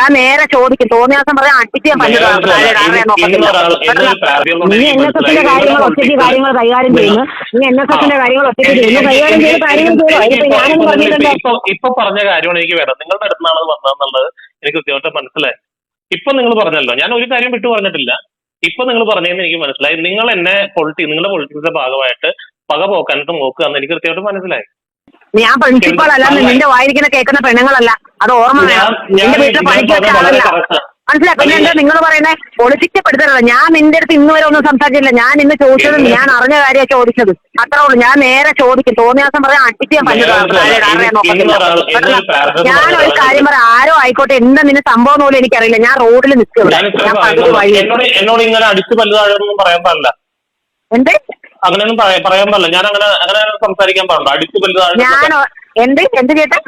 ഞാൻ നേരെ ചോദിക്കും. തോന്നിയാസം പറയാൻ പാർട്ടി ഉള്ളത് നീ എൻ എനിക്ക് എസ് എസിന്റെ കാര്യങ്ങൾ ഒറ്റയ്ക്ക് കാര്യങ്ങൾ കൈകാര്യം ചെയ്യുന്നു. നീ എൻ എസ് എസിന്റെ കാര്യങ്ങൾ ഒറ്റയ്ക്ക് ചെയ്യുന്നു കൈകാര്യം ചെയ്ത് കാര്യങ്ങൾ ചെയ്തോ. ഇതിപ്പോ ഞാനും പറഞ്ഞിട്ടുണ്ടോ ഇപ്പൊ ഇപ്പൊ പറഞ്ഞ കാര്യമാണ് എനിക്ക് വേണം നിങ്ങളുടെ അടുത്താണ് വന്നതെന്നുള്ളത് എനിക്ക് കൃത്യമായിട്ട് മനസ്സിലായി. ഇപ്പൊ നിങ്ങൾ പറഞ്ഞല്ലോ. ഞാൻ ഒരു കാര്യം വിട്ടു പറഞ്ഞിട്ടില്ല. ഇപ്പൊ നിങ്ങൾ പറഞ്ഞതെന്ന് എനിക്ക് മനസ്സിലായി. നിങ്ങൾ എന്നെ പൊളിറ്റി നിങ്ങളുടെ പൊളിറ്റിക്സിന്റെ ഭാഗമായിട്ട് പക പോക്കാനത്ത് നോക്കുക എന്ന് എനിക്ക് കൃത്യമായിട്ട് മനസ്സിലായി. ഞാൻ പ്രിൻസിപ്പൾ അല്ല നിന്റെ വായിരിക്കുന്ന കേൾക്കുന്ന പെണ്ണുങ്ങളല്ല. അത് ഓർമ്മ വേണം. നിന്റെ വീട്ടിൽ പണിക്ക് വെച്ച ആളല്ല. മനസ്സിലായി? പിന്നെ എന്താ നിങ്ങൾ പറയുന്നത് പൊളിറ്റിക്കപ്പെടുത്തരുത് ഞാൻ നിന്റെ അടുത്ത് ഇന്ന് വരെ ഒന്നും സംസാരിച്ചില്ല ഞാൻ ഇന്ന് ചോദിച്ചത് ഞാൻ അറിഞ്ഞ കാര്യമാണ് ചോദിച്ചത്. അത്രേ ഉള്ളൂ. ഞാൻ നേരെ ചോദിക്കും. തോന്നിയാസം പറയാൻ അടിച്ച് ഞാൻ ഞാൻ ഒരു കാര്യം പറയാം. ആരോ ആയിക്കോട്ടെ. എന്താ നിന്നെ സംഭവം പോലും എനിക്കറിയില്ല. ഞാൻ റോഡിൽ നിൽക്കുക ഞാൻ ഇത്ര പകുതി വഴി എന്നോട് ഇങ്ങനെ അടിച്ചു പറയാൻ പാടില്ല. എന്ത്? അങ്ങനെയൊന്നും പറയാൻ പാടില്ല. ഞാൻ അങ്ങനെ അങ്ങനെ സംസാരിക്കാൻ പാടില്ല. അടിച്ചു പല്ല് ഞാൻ എന്ത്? എന്ത് ചേട്ടാ?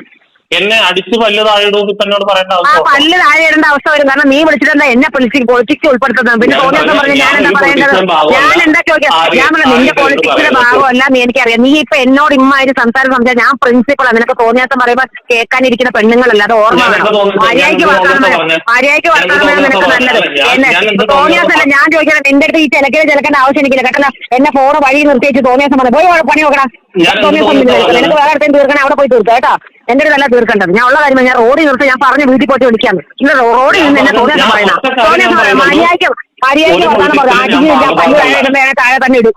എന്നെ അടിച്ച് പല്ല് താഴെ ഇടും ഇപ്പൊ എന്നോട് പറയേണ്ട ആ ആവശ്യം പല്ല് താഴെ ഇടേണ്ട അവസ്ഥ വരും. കാരണം നീ വിളിച്ചിട്ടെന്താ എന്നെ പൊളിറ്റിക്സ് പൊളിറ്റിക്സ് ഉൾപ്പെടുത്തുന്നത്? പിന്നെ ഞാൻ പറഞ്ഞ- ഞാൻ ഞാൻ എന്താ ഈ പറയേണ്ടത്? politics ന്റെ ഞാൻ എന്താ ചോദിക്കാം ഞാൻ പറഞ്ഞു നിന്റെ ആരെയും പൊളിറ്റിക്സിന്റെ പറയുന്നത്. ഭാഗമല്ല നീ എനിക്കറിയാം. നീ ഇപ്പൊ എന്നോട് ഇമ്മാതിരി സംസാരം സംസാരിച്ചാൽ ഞാൻ പ്രിൻസിപ്പളാണ് നിനക്ക് തോന്നിയാസം പറയുമ്പോ കേൾക്കാനിരിക്കുന്ന പെണ്ണുങ്ങളല്ല. അത് ഓർമ്മ ഞാൻ വേണം? മര്യാദയ്ക്ക് ഞാൻ എന്താ? മര്യാദയ്ക്ക് ഞാൻ എന്താ നിനക്ക്? നല്ലത് ഞാൻ- എന്നെ ഞാൻ എന്താ തോന്നിയാസല്ല? ഞാൻ ചോദിക്കണം എന്റെ അടുത്ത് ഈ ചിലക്കിനെ ചിലക്കേണ്ട ആവശ്യം എനിക്കില്ല. കേട്ടല്ല? എന്നെ ഫോണ് വഴി നിർത്തിച്ച് തോന്നിയാസം പറഞ്ഞു പോയി പണി നോക്കണം നിനക്ക് വേറെ അടുത്തേം തീർക്കണേ അവിടെ പോയി തീർക്കാം കേട്ടോ? എന്റെ അടുത്തല്ല തീർക്കേണ്ടത് ഞാൻ ഉള്ള കാര്യം ഞാൻ റോഡിൽ നിർത്തി ഞാൻ പറഞ്ഞു വീട്ടിൽ പോയിട്ട് വിളിക്കാന്ന് ഇല്ല റോഡിൽ നിന്ന് എന്നെ ഒറ്റ പറയണം ഞാൻ പറയാം മര്യാദയ്ക്ക് മര്യാദയ്ക്ക് വർത്താനം പറഞ്ഞു ഞാൻ പല്ല് താഴെ തന്നെ ഇടും.